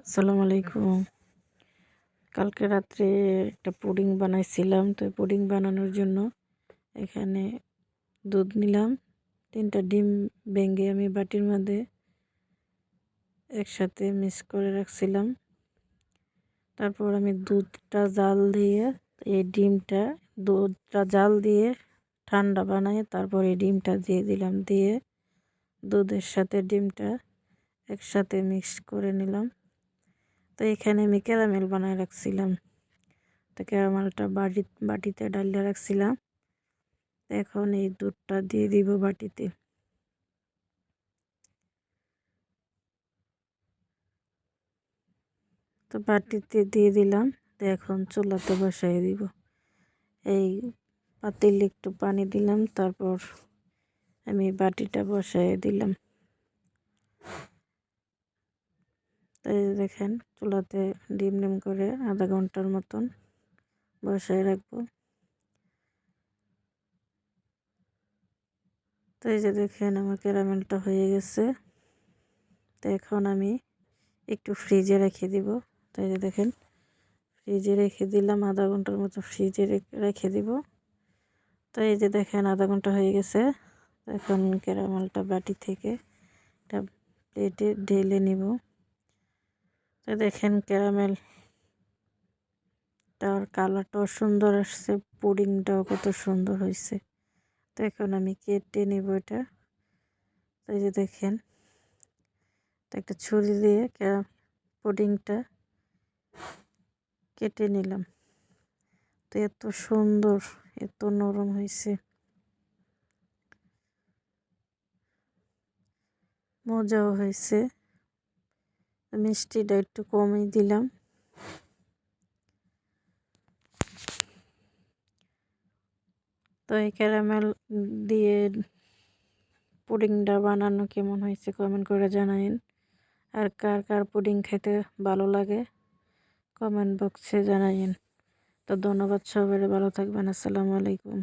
আসসালামু আলাইকুম। কালকে রাত্রে একটা পুডিং বানাইছিলাম, তো পুডিং বানানোর জন্য এখানে দুধ নিলাম, তিনটা ডিম ভেঙে আমি বাটির মধ্যে একসাথে মিক্স করে রাখছিলাম। তারপর আমি দুধটা জাল দিয়ে, এই ডিমটা দুধটা জাল দিয়ে ঠান্ডা বানাই তারপর এই ডিমটা দিয়ে দিলাম, দিয়ে দুধের সাথে ডিমটা একসাথে মিক্স করে নিলাম। তো এখানে আমি ক্যারামেল বানায় রাখছিলাম। তো ক্যারামেলটা বাটি বাটিতে ডালিয়ে রাখছিলাম। এখন এই দুধটা দিয়ে দিব বাটিতে। তো বাটিতে দিয়ে দিলাম। তো এখন চুলাতে বসাই দিব। এই পাতিলে একটু পানি দিলাম, তারপর আমি বাটিটা বসাই দিলাম। তাই দেখেন, চুলাতে ডিম ডিম করে আধা ঘণ্টার মতন বসায় রাখব। তো এই যে দেখেন আমার ক্যারামেলটা হয়ে গেছে। তো এখন আমি একটু ফ্রিজে রেখে দিব। তাই যে দেখেন, ফ্রিজে রেখে দিলাম, আধা ঘণ্টার মতো ফ্রিজে রেখে দিব। তো এই যে দেখেন, আধা ঘণ্টা হয়ে গেছে। এখন ক্যারামেলটা বাটি থেকে একটা প্লেটে ঢেলে নিব। তো দেখেন ক্যারামেল। তার কালারটাও সুন্দর আসছে, পুডিংটাও কত সুন্দর হয়েছে তো এখন আমি কেটে নিব এটা। এই যে দেখেন একটা ছুরি দিয়ে পুডিংটা কেটে নিলাম। তো এত সুন্দর, এত নরম হয়েছে মজাও হয়েছে মিষ্টিটা একটু কমই দিলাম। তো এই ক্যারামেল দিয়ে পুডিংটা বানানো কেমন হয়েছে কমেন্ট করে জানাইন। আর কার কার পুডিং খেতে ভালো লাগে কমেন্ট বক্সে জানাইন। তো ধন্যবাদ সবাই ভালো থাকবেন, আসসালামু আলাইকুম।